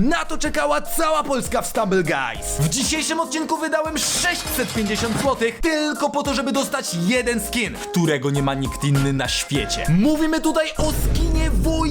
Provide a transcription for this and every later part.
Na to czekała cała Polska w Stumble Guys. W dzisiejszym odcinku wydałem 650 zł tylko po to, żeby dostać jeden skin, którego nie ma nikt inny na świecie. Mówimy tutaj o skinie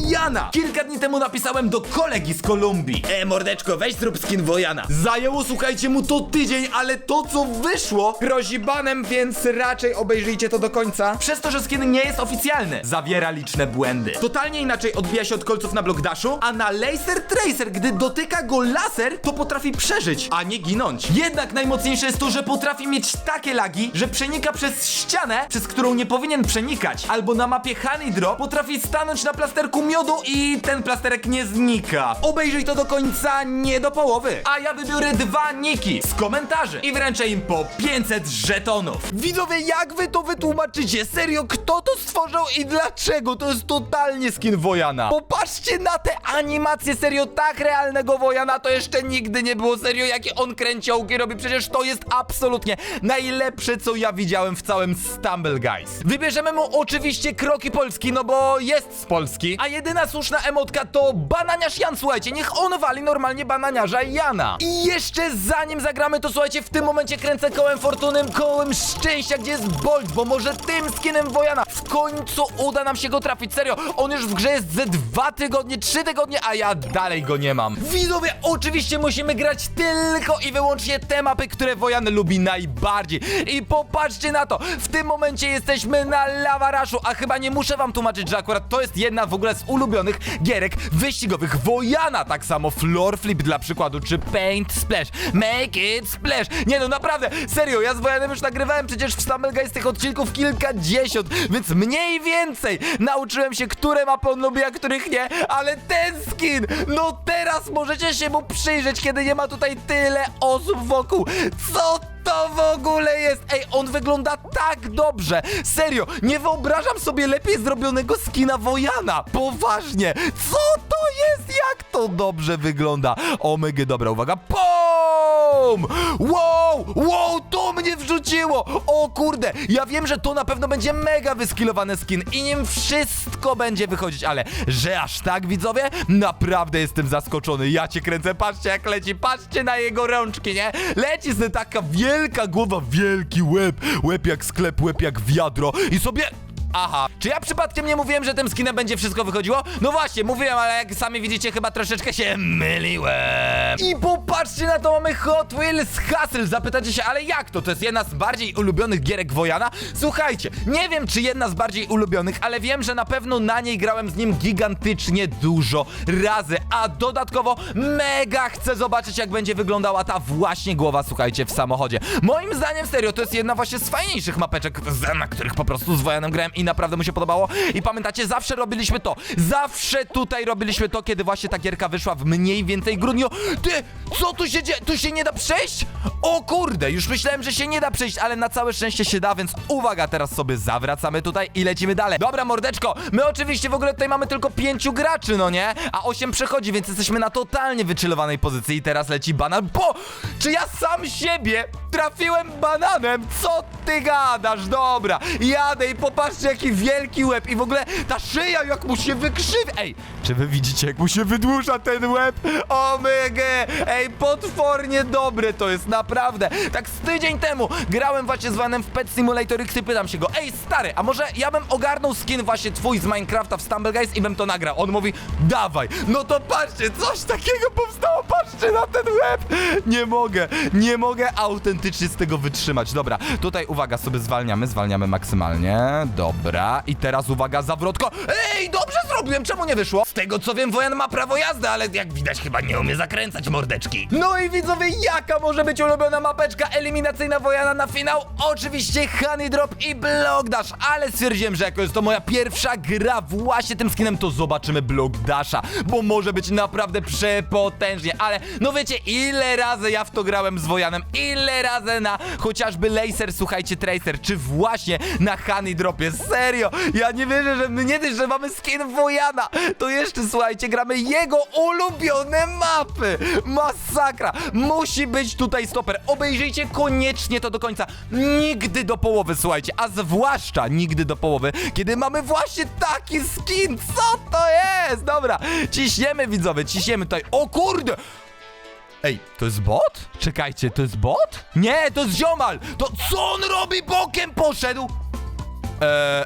Wojana. Kilka dni temu napisałem do kolegi z Kolumbii. E, mordeczko, weź zrób skin Wojana. Zajęło, słuchajcie, mu to tydzień, ale to co wyszło grozi banem, więc raczej obejrzyjcie to do końca. Przez to, że skin nie jest oficjalny, zawiera liczne błędy. Totalnie inaczej odbija się od kolców na Block Dashu, a na Laser Tracer, gdy dotyka go laser, to potrafi przeżyć, a nie ginąć. Jednak najmocniejsze jest to, że potrafi mieć takie lagi, że przenika przez ścianę, przez którą nie powinien przenikać. Albo na mapie Honey Drop potrafi stanąć na plasterku miodu i ten plasterek nie znika. Obejrzyj to do końca, nie do połowy. A ja wybiorę dwa niki z komentarzy i wręczę im po 500 żetonów. Widzowie, jak wy to wytłumaczycie? Serio, kto to stworzył i dlaczego? To jest totalnie skin Wojana. Popatrzcie na te animacje, serio, tak realnego Wojana to jeszcze nigdy nie było. Serio, jakie on kręciołki robi, przecież to jest absolutnie najlepsze, co ja widziałem w całym Stumble Guys. Wybierzemy mu oczywiście kroki Polski, no bo jest z Polski, a jedyna słuszna emotka to bananiarz Jan, słuchajcie, niech on wali normalnie bananiarza Jana. I jeszcze zanim zagramy, to słuchajcie, w tym momencie kręcę kołem fortuny, kołem szczęścia, gdzie jest Bolt, bo może tym skinem Wojana w końcu uda nam się go trafić, serio, on już w grze jest ze dwa tygodnie, trzy tygodnie, a ja dalej go nie mam. Widzowie, oczywiście musimy grać tylko i wyłącznie te mapy, które Wojan lubi najbardziej. I popatrzcie na to, w tym momencie jesteśmy na Lawaraszu, a chyba nie muszę wam tłumaczyć, że akurat to jest jedna w ogóle z ulubionych gierek wyścigowych Wojana. Tak samo Floor Flip dla przykładu, czy Paint Splash, Make It Splash. Nie no, naprawdę, serio, ja z Wojanem już nagrywałem przecież w Stumble Guys tych odcinków kilkadziesiąt, więc mniej więcej nauczyłem się, które mapy on lubi, a których nie, ale ten skin, no teraz możecie się mu przyjrzeć, kiedy nie ma tutaj tyle osób wokół. Co to w ogóle jest? Ej, on wygląda tak dobrze! Serio, nie wyobrażam sobie lepiej zrobionego skina Wojana! Poważnie! Co to jest? Jak to dobrze wygląda? Omega, dobra, uwaga. POM! Wow! Wow, to mnie wrzuciło! O kurde, ja wiem, że to na pewno będzie mega wyskilowany skin i nim wszystko będzie wychodzić, ale że aż tak, widzowie? Naprawdę jestem zaskoczony. Ja cię kręcę, patrzcie jak leci, patrzcie na jego rączki, nie? Leci z taka wielka głowa, wielki łeb, łeb jak sklep, łeb jak wiadro i sobie... Aha, czy ja przypadkiem nie mówiłem, że tym skinem będzie wszystko wychodziło? No właśnie, mówiłem, ale jak sami widzicie, chyba troszeczkę się myliłem. I popatrzcie na to, mamy Hot Wheels Hustle. Zapytacie się, ale jak to? To jest jedna z bardziej ulubionych gierek Wojana? Słuchajcie, nie wiem, czy jedna z bardziej ulubionych, ale wiem, że na pewno na niej grałem z nim gigantycznie dużo razy, a dodatkowo mega chcę zobaczyć, jak będzie wyglądała ta właśnie głowa, słuchajcie, w samochodzie. Moim zdaniem, serio, to jest jedna właśnie z fajniejszych mapeczek, na których po prostu z Wojanem grałem i naprawdę mu się podobało. I pamiętacie, zawsze robiliśmy to. Zawsze tutaj robiliśmy to, kiedy właśnie ta gierka wyszła w mniej więcej grudniu. Ty, co tu się dzieje? Tu się nie da przejść? O kurde, już myślałem, że się nie da przejść, ale na całe szczęście się da, więc uwaga, teraz sobie zawracamy tutaj i lecimy dalej. Dobra, mordeczko, my oczywiście w ogóle tutaj mamy tylko pięciu graczy, no nie? A osiem przechodzi, więc jesteśmy na totalnie wychillowanej pozycji i teraz leci banan. Bo, czy ja sam siebie trafiłem bananem? Co ty gadasz? Dobra, jadę i popatrzcie, jaki wielki łeb i w ogóle ta szyja, jak mu się wykrzywi. Ej, czy wy widzicie, jak mu się wydłuża ten łeb? Omega! Ej, potwornie dobre to jest, naprawdę. Tak z tydzień temu grałem właśnie z Vanem w Pet Simulator X i pytam się go, ej stary, a może ja bym ogarnął skin właśnie twój z Minecrafta w Stumble Guys i bym to nagrał. On mówi, dawaj. No to patrzcie, coś takiego powstało, patrzcie na ten łeb. Nie mogę, nie mogę autentycznie z tego wytrzymać. Dobra, tutaj uwaga, sobie zwalniamy, zwalniamy maksymalnie. Dobra, i teraz uwaga, zawrotko. Ej, dobrze zrobiłem, czemu nie wyszło? Z tego co wiem, Wojan ma prawo jazdy, ale jak widać chyba nie umie zakręcać mordeczki. No i widzowie, jaka może być ulubiona mapeczka eliminacyjna Wojana na finał? Oczywiście Honey Drop i Block Dash, ale stwierdziłem, że jako jest to moja pierwsza gra właśnie tym skinem, to zobaczymy Block Dasha, bo może być naprawdę przepotężnie, ale No wiecie, ile razy ja w to grałem z Wojanem, ile razy na chociażby Laser, słuchajcie, Tracer, czy właśnie na Honey Dropie, serio, ja nie wierzę, że my nie dość, że mamy skin Wojana, to jeszcze, słuchajcie, gramy jego ulubione mapy, masakra, musi być tutaj stoper, obejrzyjcie koniecznie to do końca, nigdy do połowy, słuchajcie, a zwłaszcza nigdy do połowy, kiedy mamy właśnie taki skin, co to jest, dobra, ciśniemy widzowie, ciśniemy tutaj, o kurde, Ej, to jest bot? Czekajcie, to jest bot? Nie, to jest ziomal! To co on robi? Bokiem poszedł! Eee,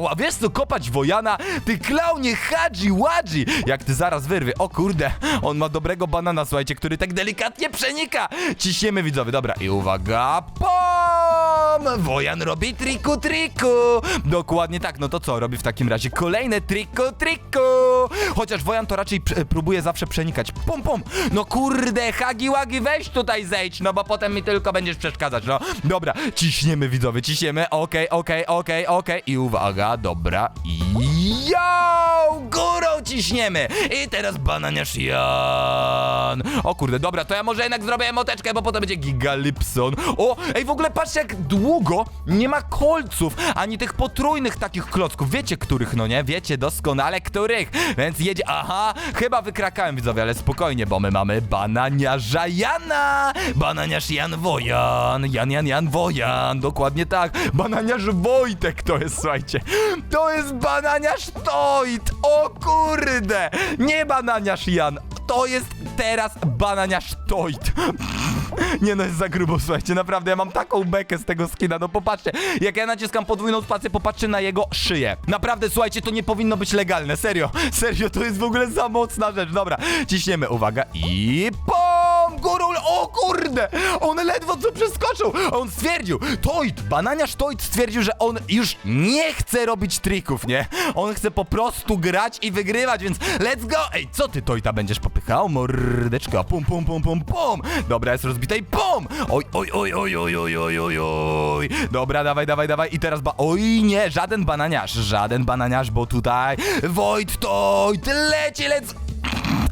wiesz co, kopać Wojana, ty klaunie hadzi, ładzi, jak ty zaraz wyrwie, o kurde, on ma dobrego banana, słuchajcie, który tak delikatnie przenika, ciśniemy widzowie, dobra, i uwaga, Wojan robi triku, triku, dokładnie tak, no to co, robi w takim razie kolejne triku, triku, chociaż Wojan to raczej pr- próbuje zawsze przenikać, pom, pom, no kurde, hagi, wagi, weź tutaj zejdź, no bo potem mi tylko będziesz przeszkadzać, no, dobra, ciśniemy widzowie, ciśniemy, okej, okej, okej, okej, i uwaga, dobra, i jo, górą ciśniemy, i teraz bananiarz Jan, o kurde, dobra, to ja może jednak zrobię emoteczkę, bo potem będzie gigalipson, o, ej, w ogóle patrzcie jak długo nie ma kolców, ani tych potrójnych takich klocków, wiecie których, no nie, wiecie doskonale których, więc jedzie, aha, chyba wykrakałem widzowie, ale spokojnie, bo my mamy bananiarza Jana, bananiarz Jan Wojan, Jan, Jan, Jan Wojan, dokładnie tak, bananiarz Wojtek to jest, słuchajcie, to jest bananiarz Toit, o kurde, nie bananiarz Jan, to jest teraz bananiarz Toit. Nie no, jest za grubo, słuchajcie, naprawdę, ja mam taką bekę z tego skina, no popatrzcie, jak ja naciskam podwójną spację, popatrzcie na jego szyję. Naprawdę, słuchajcie, to nie powinno być legalne, serio, serio, to jest w ogóle za mocna rzecz, dobra, ciśniemy, uwaga, i pom, o kurde, on ledwo co przeskoczył, on stwierdził, Toit, bananiarz Toit stwierdził, że on już nie chce robić trików, nie, on chce po prostu grać i wygrywać, więc let's go, ej, co ty Toita będziesz popychał, mordeczka, pum, pum, pum, pum, pum, dobra, jest rozbita i pum, oj, oj, oj, oj, oj, oj, oj, oj, oj, dobra, dawaj, dawaj, dawaj. I teraz ba, oj, nie, żaden bananiarz, żaden bananiarz, bo tutaj Wojt Toit leci, lec,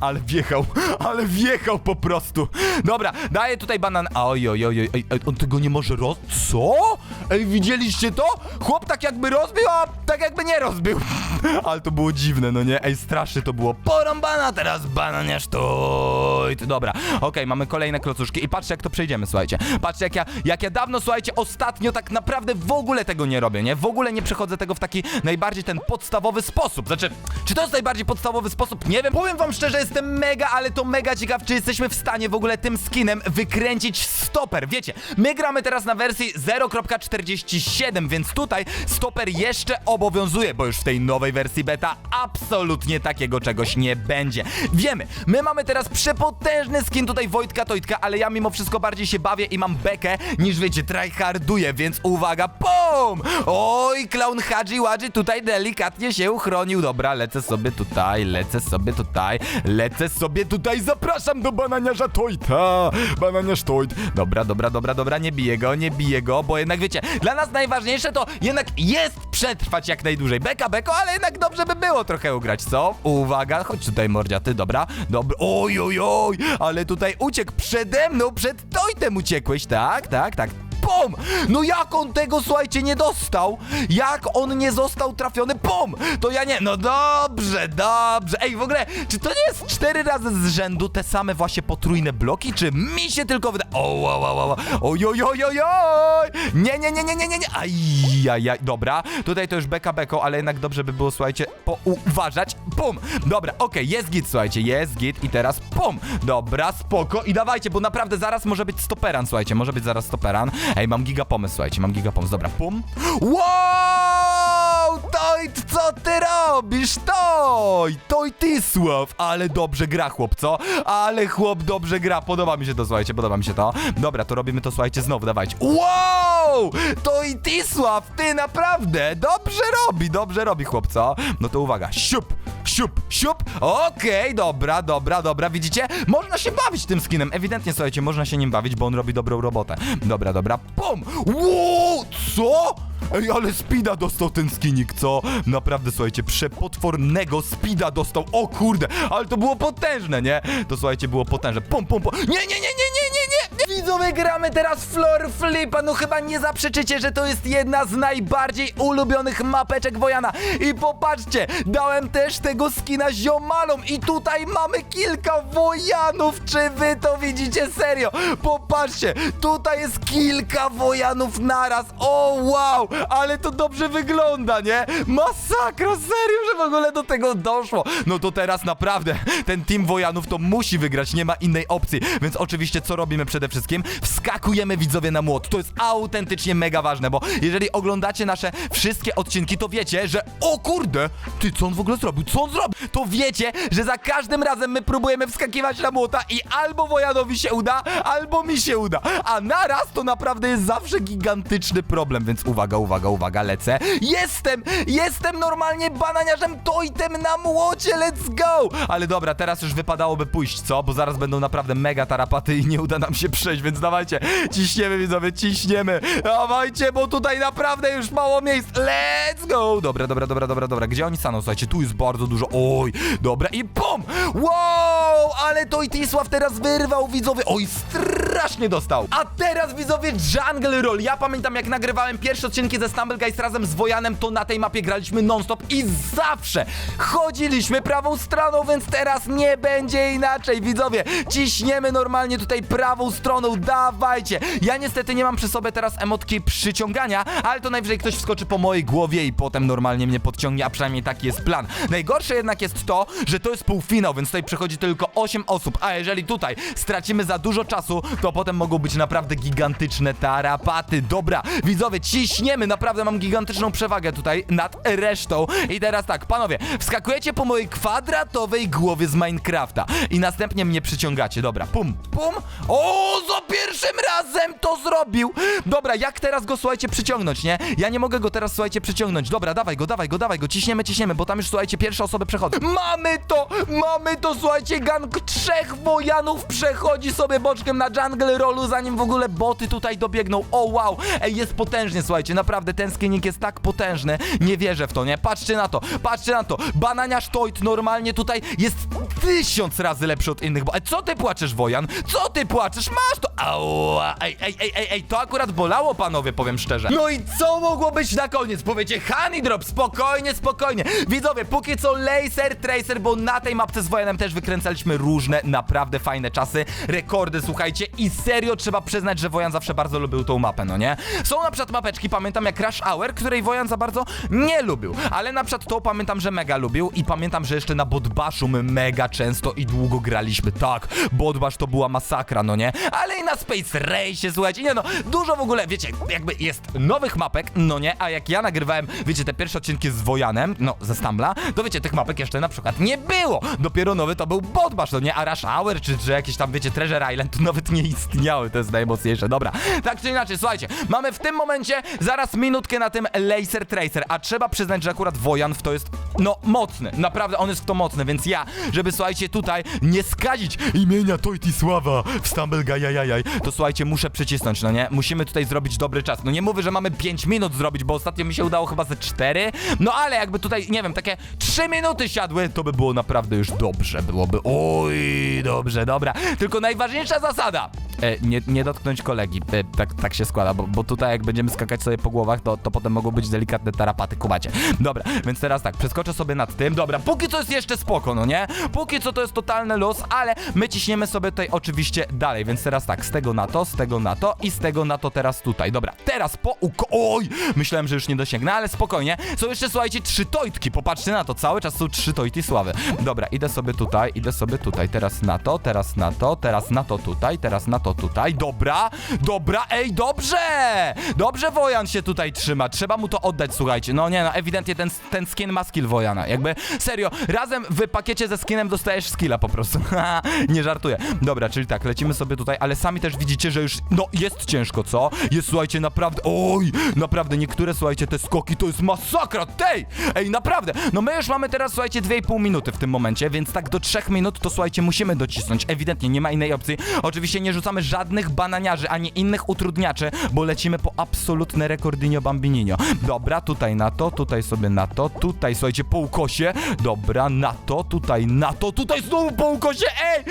ale wjechał, ale wjechał po prostu. Dobra, daję tutaj banan. Oj, oj, oj, oj, ej, on tego nie może roz... Co? Ej, widzieliście to? Chłop tak jakby rozbił, a tak jakby nie rozbił. Ale to było dziwne, no nie? Ej, strasznie to było. Porąbana teraz bananiarz to. Dobra, okej, mamy kolejne klocuszki i patrzcie jak to przejdziemy, słuchajcie. Patrzcie jak ja, jak ja dawno, słuchajcie, ostatnio tak naprawdę w ogóle tego nie robię, nie? W ogóle nie przechodzę tego w taki najbardziej ten podstawowy sposób. Znaczy, czy to jest najbardziej podstawowy sposób? Nie wiem. Powiem wam szczerze, jestem mega, ale to mega ciekaw, czy jesteśmy w stanie w ogóle tym skinem wykręcić stoper. Wiecie, my gramy teraz na wersji 0.47, więc tutaj stoper jeszcze obowiązuje, bo już w tej nowej wersji beta absolutnie takiego czegoś nie będzie. Wiemy, my mamy teraz przepotężny skin tutaj Wojtka Tojtka, ale ja mimo wszystko bardziej się bawię i mam bekę niż wiecie, tryharduję, więc uwaga, PUM! Oj, clown Hadzi Wadzi tutaj delikatnie się uchronił. Dobra, lecę sobie tutaj, lecę sobie tutaj, lecę sobie tutaj, zapraszam do bananiarza Tojta! Bananiarz Tojt. Dobra, dobra, dobra, dobra, nie biję go, nie biję go, bo jednak wiecie, dla nas najważniejsze to jednak jest przetrwać jak najdłużej. Beka, beko, ale jednak dobrze by było trochę ugrać, co? Uwaga, chodź tutaj, mordziaty, dobra, dobra, oj, oj, oj, ale tutaj uciekł przede mną, przed Tojtem uciekłeś, tak, tak, tak. Pom! No jak on tego, słuchajcie, nie dostał? Jak on nie został trafiony? Pom! To ja nie... No dobrze, dobrze. Ej, w ogóle, czy to nie jest cztery razy z rzędu te same właśnie potrójne bloki? Czy mi się tylko wyda... O, wow, wow, wow. Oj, oj, oj, oj! Nie, nie, nie, nie, nie, nie, nie. Aj. Dobra, tutaj to już beka beko, ale jednak dobrze by było, słuchajcie, pouważać. Pum! Dobra, okej, jest git, słuchajcie, jest git i teraz pum! Dobra, spoko i dawajcie, bo naprawdę zaraz może być stoperan, słuchajcie, może być zaraz stoperan. Ej, mam giga pomysł, słuchajcie, mam giga pomysł. Dobra, pum. Wow! To Toit, co ty robisz? Toj! Toj Tisław! Ale dobrze gra chłop, co? Ale chłop dobrze gra, podoba mi się to, słuchajcie, podoba mi się to. Dobra, to robimy to, słuchajcie, znowu, dawajcie. Wow! Toj Tisław, ty naprawdę dobrze robi, dobrze robi chłop, co? No to uwaga, siup! Siup, siup, okej, dobra, dobra, dobra, widzicie? Można się bawić tym skinem, ewidentnie, słuchajcie, można się nim bawić, bo on robi dobrą robotę. Dobra, dobra, pum! Wow, co? Ej, ale speeda dostał ten skinik, co? Naprawdę, słuchajcie, przepotwornego speeda dostał, o kurde, ale to było potężne, nie? To, słuchajcie, było potężne, pum, nie, nie, nie, nie, nie, nie, nie! Widzowie, gramy teraz Floor Flipa, no chyba nie zaprzeczycie, że to jest jedna z najbardziej ulubionych mapeczek Wojana. I popatrzcie, dałem też tego skina ziomalom i tutaj mamy kilka Wojanów, czy wy to widzicie serio? Popatrzcie, tutaj jest kilka Wojanów naraz, o wow, ale to dobrze wygląda, nie? Masakra, serio, że w ogóle do tego doszło. No to teraz naprawdę, ten team Wojanów to musi wygrać, nie ma innej opcji, więc oczywiście co robimy przede wszystkim? Wskakujemy widzowie na młot, to jest autentycznie mega ważne, bo jeżeli oglądacie nasze wszystkie odcinki, to wiecie, że o kurde, ty co on w ogóle zrobił, co on zrobił? To wiecie, że za każdym razem my próbujemy wskakiwać na młota i albo Wojanowi się uda, albo mi się uda, a naraz to naprawdę jest zawsze gigantyczny problem, więc uwaga, uwaga, uwaga, lecę. Jestem, jestem normalnie bananiarzem toitem na młocie, let's go! Ale dobra, teraz już wypadałoby pójść, co? Bo zaraz będą naprawdę mega tarapaty i nie uda nam się przejść, więc dawajcie, ciśniemy widzowie, ciśniemy, dawajcie, bo tutaj naprawdę już mało miejsc, let's go! Dobra, dobra, dobra, dobra, dobra, gdzie oni staną? Słuchajcie, tu jest bardzo dużo, oj, dobra i pum! Wow, ale to i Tisław teraz wyrwał widzowie, oj, strasznie dostał. A teraz widzowie Jungle Roll, ja pamiętam jak nagrywałem pierwsze odcinki ze Stumble Guys razem z Wojanem, to na tej mapie graliśmy non-stop i zawsze chodziliśmy prawą stroną, więc teraz nie będzie inaczej, widzowie. Ciśniemy normalnie tutaj prawą stroną, dawajcie. Ja niestety nie mam przy sobie teraz emotki przyciągania, ale to najwyżej ktoś wskoczy po mojej głowie i potem normalnie mnie podciągnie, a przynajmniej taki jest plan. Najgorsze jednak jest to, że to jest półfinał, więc tutaj przychodzi tylko 8 osób, a jeżeli tutaj stracimy za dużo czasu, to potem mogą być naprawdę gigantyczne tarapaty. Dobra, widzowie, ciśniemy, naprawdę mam gigantyczną przewagę tutaj nad resztą. I teraz tak, panowie, wskakujecie po mojej kwadratowej głowie z Minecrafta i następnie mnie przyciągacie. Dobra, pum, pum. O, za pierwszym razem to zrobił. Dobra, jak teraz go, słuchajcie, przyciągnąć, nie? Ja nie mogę go teraz, słuchajcie, przyciągnąć. Dobra, dawaj go, dawaj go, dawaj go, ciśniemy, ciśniemy, bo tam już, słuchajcie, pierwsze osoby przechodzą. Mamy to, mamy to, słuchajcie, gang trzech wojanów przechodzi sobie boczkiem na jungle rollu, zanim w ogóle boty tutaj dobiegną. O, wow, ej, jest potężnie, słuchajcie, naprawdę ten skinik jest tak potężny, nie wierzę w to, nie? Patrzcie na to, patrzcie na to, bananiarz Toit normalnie tutaj jest tysiąc razy lepszy od innych, bo... Ej, co ty płaczesz, Wojan? Co ty płaczesz? Masz to! Ała, ej, ej, ej, ej, ej, to akurat bolało, panowie, powiem szczerze. No i co mogło być na koniec? Powiecie, Honey Drop, spokojnie, spokojnie. Widzowie, póki co Laser Tracer, bo na tej mapce z Wojanem też wykręcaliśmy różne, naprawdę fajne czasy, rekordy, słuchajcie, i serio trzeba przyznać, że Wojan zawsze bardzo lubił tą mapę, no nie? Są na przykład mapeczki, pamiętam jak Crash Hour, której Wojan za bardzo nie lubił, ale na przykład to pamiętam, że mega lubił i pamiętam, że jeszcze na Bodbaszu my mega często i długo graliśmy, tak, Bodbasz to była masakra, no nie? Ale i na Space Race, słuchajcie, nie no, dużo w ogóle, wiecie, jakby jest nowych mapek, no nie? A jak ja nagrywałem, wiecie, te pierwsze odcinki z Wojanem, no, ze Stambla, to wiecie, tych mapek jeszcze na przykład nie było. Dopiero nowy to był Bodbash, no nie? A Rush Hour, czy, czy jakieś tam, wiecie, Treasure Island, to nawet nie istniały, to jest najmocniejsze. Dobra, tak czy inaczej, słuchajcie, mamy w tym momencie zaraz minutkę na tym Laser Tracer, a trzeba przyznać, że akurat Wojan w to jest, no, mocny. Naprawdę, on jest w to mocny, więc ja, żeby, słuchajcie, tutaj nie skazić imienia Tojtisława w Stumble Gajajajaj, to słuchajcie, muszę przycisnąć, no nie? Musimy tutaj zrobić dobry czas. No nie mówię, że mamy 5 minut zrobić, bo ostatnio mi się udało chyba ze 4, no ale jakby tutaj, nie wiem, takie 3 minuty siadły, to by było naprawdę już dobrze, byłoby, oj, dobrze, dobra. Tylko najważniejsza zasada, e, nie, nie dotknąć kolegi, e, tak, tak się składa, bo, bo tutaj jak będziemy skakać sobie po głowach, to, to potem mogą być delikatne tarapaty, kumacie. Dobra, więc teraz tak, przeskoczę sobie nad tym, dobra, póki co jest jeszcze spoko, no nie? Póki co to jest totalny los, ale my ciśniemy sobie tutaj oczywiście dalej, więc teraz tak, z tego na to, z tego na to i z tego na to teraz tutaj. Dobra, teraz po uko... Oj! Myślałem, że już nie dosięgnę, ale spokojnie. Są jeszcze, słuchajcie, trzy tojtki, popatrzcie na to, cały czas są trzy tojty sławy. Dobra, idę sobie tutaj, idę sobie tutaj, teraz na to, teraz na to, teraz na to tutaj, teraz na to tutaj. Dobra, dobra, ej, dobrze! Dobrze Wojan się tutaj trzyma, trzeba mu to oddać, słuchajcie. No nie, no ewidentnie ten, ten skin ma skill Wojana. Jakby, serio, razem w pakiecie ze skinem dostajesz skilla po prostu. Nie żartuję. Dobra, czyli tak, lecimy sobie tutaj, ale sami też widzicie, że już, no, jest ciężko, co? Jest, słuchajcie, naprawdę, oj, naprawdę, niektóre, słuchajcie, te skoki to jest masakra, tej! Ej, naprawdę, no my już mamy teraz, słuchajcie, 2,5 minuty w tym momencie, więc tak do 3 minut to, słuchajcie, musimy docisnąć. Ewidentnie, nie ma innej opcji. Oczywiście nie rzucamy żadnych bananiarzy, ani innych utrudniaczy, bo lecimy po absolutne rekordinio bambininio. Dobra, tutaj na to, tutaj sobie na to, tutaj, słuchajcie, po ukosie. Dobra, na to, tutaj na to, tutaj znowu po ukosie. Ej,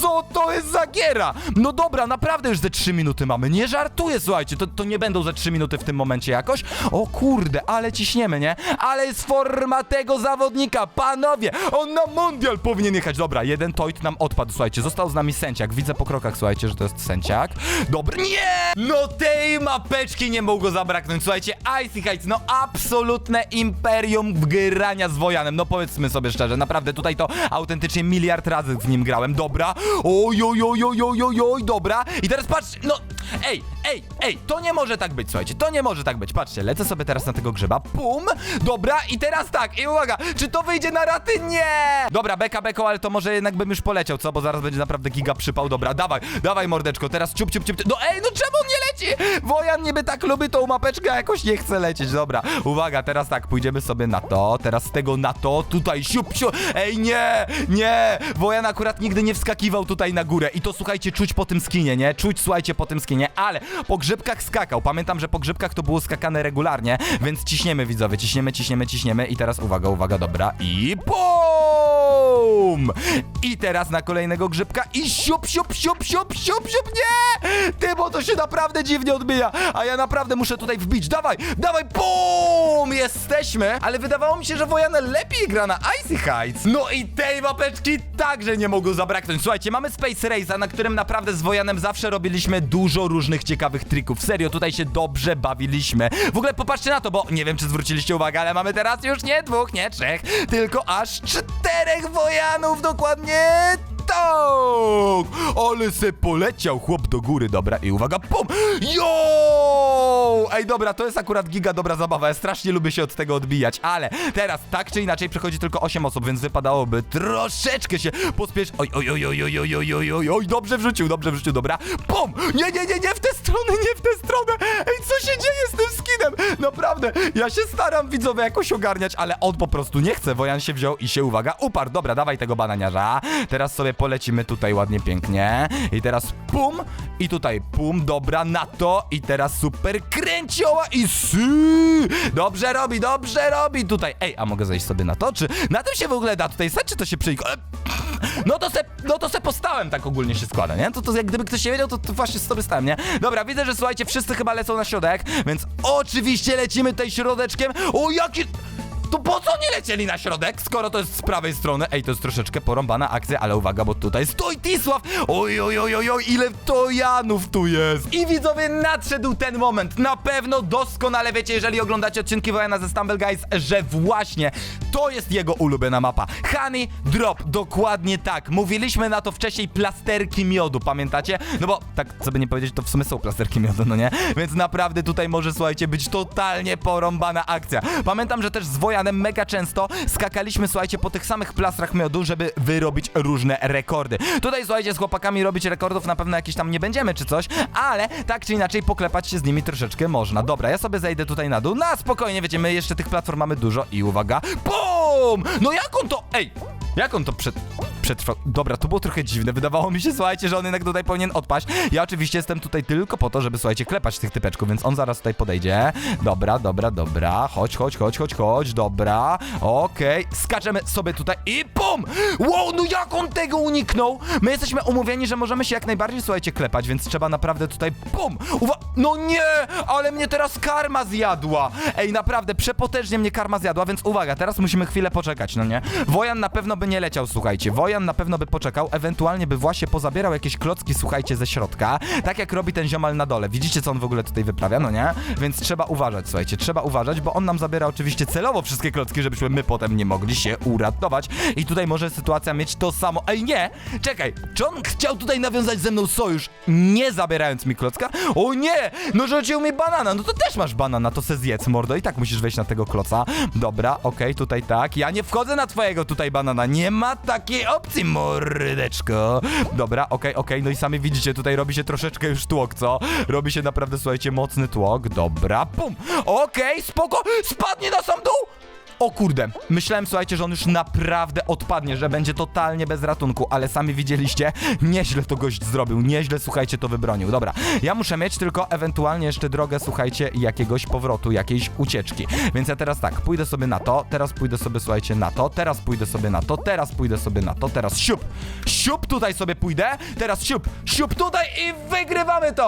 co to jest za giera? No dobra, naprawdę już ze 3 minuty mamy. Nie żartuję, słuchajcie, to, to nie będą ze 3 minuty w tym momencie jakoś. O kurde, ale ciśniemy, nie? Ale jest forma tego zawodnika, panowie! On na mundial powinien jechać. Dobra, jeden toit nam odpadł, słuchajcie, został z nami sęciak. Widzę po krokach, słuchajcie, że to jest sęciak. Dobra, nie! No tej mapeczki nie mogło zabraknąć, słuchajcie, Icy Heights, no absolutne imperium grania z Wojanem. No powiedzmy sobie szczerze, naprawdę tutaj to autentycznie miliard razy w nim grałem. Dobra, oj, oj, oj, oj, oj, oj, oj, dobra. I teraz patrz, no, ej, ej, ej, to nie może tak być, słuchajcie, to nie może tak być. Patrzcie, lecę sobie teraz na tego grzyba, pum, dobra, i teraz tak, i uwaga, czy to wyjdzie na raty? Nie! Dobra, beka, beko, ale to może jednak bym już poleciał, co? Bo zaraz będzie naprawdę giga przypał. Dobra, dawaj, dawaj mordeczko, teraz ciup, ciup, ciup. No ej, no czemu on nie leci? Wojan niby tak lubi tą mapeczkę, a jakoś nie chce lecieć. Dobra, uwaga, teraz tak, pójdziemy sobie na to, teraz z tego na to, tutaj siup, siup. Ej, nie, nie! Wojan akurat nigdy nie wskakiwał tutaj na górę i to słuchajcie, czuć po tym skinie, nie? Czuć, słuchajcie, po tym skinie, ale po grzybkach skakał. Pamiętam, że po grzybkach to było skakane regularnie, więc ciśniemy, widzowie, ciśniemy, ciśniemy, ciśniemy i teraz uwaga, uwaga, dobra i BOOM! I teraz na kolejnego grzybka i siup, siup, siup, siup, siup, siup, nie! Ty, bo to się naprawdę dziwnie odbija, a ja naprawdę muszę tutaj wbić, dawaj, dawaj, BOOM! Jesteśmy, ale wydawało mi się, że Wojan lepiej gra na Icy Heights. No i tej mapeczki także nie mogło zabraknąć. Słuchajcie, mamy Space Race'a, na którym naprawdę z Wojanem zawsze robiliśmy dużo różnych ciekawych trików. Serio, tutaj się dobrze bawiliśmy. W ogóle popatrzcie na to, bo nie wiem, czy zwróciliście uwagę, ale mamy teraz już nie dwóch, nie trzech, tylko aż czterech Wojanów, dokładnie tak! Ale se poleciał chłop do góry, dobra, i uwaga, pum! Jo! Ej, dobra, to jest akurat giga dobra zabawa, ja strasznie lubię się od tego odbijać, ale teraz tak czy inaczej przychodzi tylko 8 osób, więc wypadałoby troszeczkę się pospiesz... Oj, oj, oj, oj, oj, oj, oj, oj, oj, oj, dobrze wrzucił, dobrze wrzucił, dobra, pum! Nie, nie, nie, nie w tę stronę, nie w tę stronę! Ej, co się dzieje z tym skinem? Naprawdę, ja się staram widzowie jakoś ogarniać, ale on po prostu nie chce, Wojan się wziął i się, uwaga, uparł, dobra, dawaj tego bananiarza, teraz sobie polecimy tutaj ładnie, pięknie i teraz pum i tutaj pum, dobra, na to i teraz super kręcioła i sy! Dobrze robi, dobrze robi tutaj. Ej, a mogę zejść sobie na to? Czy na tym się w ogóle da tutaj stać, czy to się przyjdzie? No to se, no to se postałem, tak ogólnie się składa, nie? To, to jak gdyby ktoś nie wiedział, to, to właśnie sobie stałem, nie? Dobra, widzę, że słuchajcie, wszyscy chyba lecą na środek, więc oczywiście lecimy tutaj środeczkiem. O, jaki... To po co nie lecieli na środek, skoro to jest z prawej strony? Ej, to jest troszeczkę porąbana akcja, ale uwaga, bo tutaj stoi Tisław! Oj, oj, oj, oj, ile to Janów tu jest! I widzowie, nadszedł ten moment. Na pewno doskonale wiecie, jeżeli oglądacie odcinki Wojana ze Stumble Guys, że właśnie to jest jego ulubiona mapa. Honey Drop, dokładnie tak. Mówiliśmy na to wcześniej plasterki miodu, pamiętacie? No bo, tak sobie nie powiedzieć, to w sumie są plasterki miodu, no nie? Więc naprawdę tutaj może, słuchajcie, być totalnie porąbana akcja. Pamiętam, że też z Mega często skakaliśmy, słuchajcie, po tych samych plastrach miodu, żeby wyrobić różne rekordy. Tutaj, słuchajcie, z chłopakami robić rekordów na pewno jakiś tam nie będziemy czy coś, ale tak czy inaczej poklepać się z nimi troszeczkę można. Dobra, ja sobie zejdę tutaj na dół. Na spokojnie, wiecie, my jeszcze tych platform mamy dużo i uwaga, BUM! No jak on to... Ej! Jak on to przed... przetrwał? Dobra, to było trochę dziwne. Wydawało mi się, słuchajcie, że on jednak tutaj powinien odpaść. Ja oczywiście jestem tutaj tylko po to, żeby, słuchajcie, klepać tych typeczków, więc on zaraz tutaj podejdzie. Dobra, dobra, dobra. Chodź, chodź, chodź, chodź, chodź. Dobra. Okej. Skaczemy sobie tutaj i pum! Wow, no jak on tego uniknął? My jesteśmy umówieni, że możemy się jak najbardziej, słuchajcie, klepać, więc trzeba naprawdę tutaj pum! Uwa no nie! Ale mnie teraz karma zjadła! Ej, naprawdę, przepotężnie mnie karma zjadła, więc uwaga, teraz musimy chwilę poczekać, no nie? Wojan na pewno będzie by nie leciał, słuchajcie. Wojan na pewno by poczekał, ewentualnie by właśnie pozabierał jakieś klocki, słuchajcie, ze środka. Tak jak robi ten ziomal na dole. Widzicie, co on w ogóle tutaj wyprawia, no nie? Więc trzeba uważać, słuchajcie, trzeba uważać, bo on nam zabiera oczywiście celowo wszystkie klocki, żebyśmy my potem nie mogli się uratować. I tutaj może sytuacja mieć to samo. Ej, nie! Czekaj, czy on chciał tutaj nawiązać ze mną sojusz, nie zabierając mi klocka? O nie! No rzucił mi banana, no to też masz banana, to se zjedz, mordo. I tak musisz wejść na tego kloca. Dobra, okej, tutaj tak. Ja nie wchodzę na twojego tutaj banana. Nie ma takiej opcji, mordeczko. Dobra, okej, okej, no i sami widzicie, tutaj robi się troszeczkę już tłok, co? Robi się naprawdę, słuchajcie, mocny tłok. Dobra, pum. Okej, spoko. Spadnie na sam dół. O kurde, myślałem, słuchajcie, że on już naprawdę odpadnie, że będzie totalnie bez ratunku, ale sami widzieliście, nieźle to gość zrobił, nieźle, słuchajcie, to wybronił. Dobra, ja muszę mieć tylko ewentualnie jeszcze drogę, słuchajcie, jakiegoś powrotu, jakiejś ucieczki. Więc ja teraz tak, pójdę sobie na to, teraz pójdę sobie, słuchajcie, na to, teraz pójdę sobie na to, teraz pójdę sobie na to, teraz siup, siup tutaj sobie pójdę, teraz siup, siup tutaj i wygrywamy to!